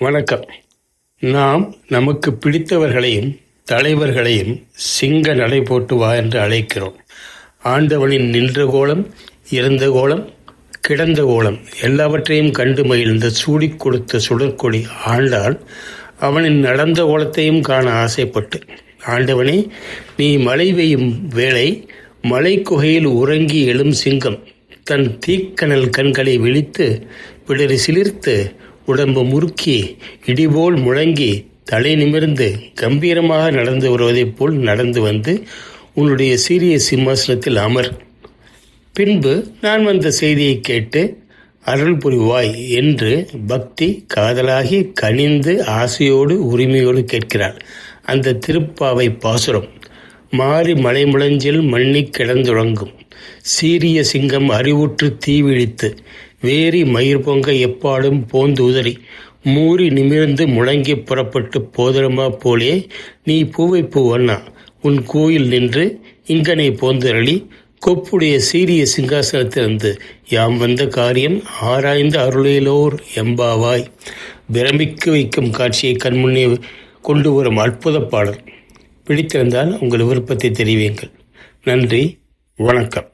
வணக்கம். நாம் நமக்கு பிடித்தவர்களையும் தலைவர்களையும் சிங்க நடை போட்டு வா என்று அழைக்கிறோம். ஆண்டவனின் நின்ற கோலம் இறந்த கோலம் கிடந்த கோலம் எல்லாவற்றையும் கண்டு மகிழ்ந்த சூடிக் கொடுத்த சுடற்கொடி ஆண்டால் அவனின் நடந்த கோலத்தையும் காண ஆசைப்பட்டு ஆண்டவனே நீ மழை பெய்யும் வேளை மலை குகையில் உறங்கி எழும் சிங்கம் தன் தீக்கனல் கண்களை விழித்து பிடரி சிலிர்த்து உடம்பு முறுக்கி இடிபோல் முழங்கி தலை நிமிர்ந்து கம்பீரமாக நடந்து வருவதைப் போல் நடந்து வந்து உன்னுடைய சீரிய சிம்மாசனத்தில் அமர். பின்பு நான் வந்த செய்தியை கேட்டு அருள் புரிவாய் என்று பக்தி காதலாகி கனிந்து ஆசையோடு உரிமையோடு கேட்கிறாள். அந்த திருப்பாவை பாசுரம். மாறி மலைமுழஞ்சில் மண்ணி கிடந்துழங்கும் சீரிய சிங்கம் அறிவுற்று தீவிழித்து வேரி மயிர் பொங்க எப்பாடும் போந்து உதறி மூறி நிமிர்ந்து முழங்கி புறப்பட்டு போதரமா போலே நீ பூவை பூவண்ணா உன் கோயில் நின்று இங்கனை போந்தரளி கொப்புடைய சீரிய சிங்காசனத்திலிருந்து யாம் வந்த காரியம் ஆராய்ந்த அருளிலோர் எம்பாவாய். பிரமிக்க வைக்கும் காட்சியை கண்முன்னே கொண்டு வரும் அற்புத பாடல். பிடித்திருந்தால் உங்கள் விருப்பத்தை தெரிவியுங்கள். நன்றி வணக்கம்.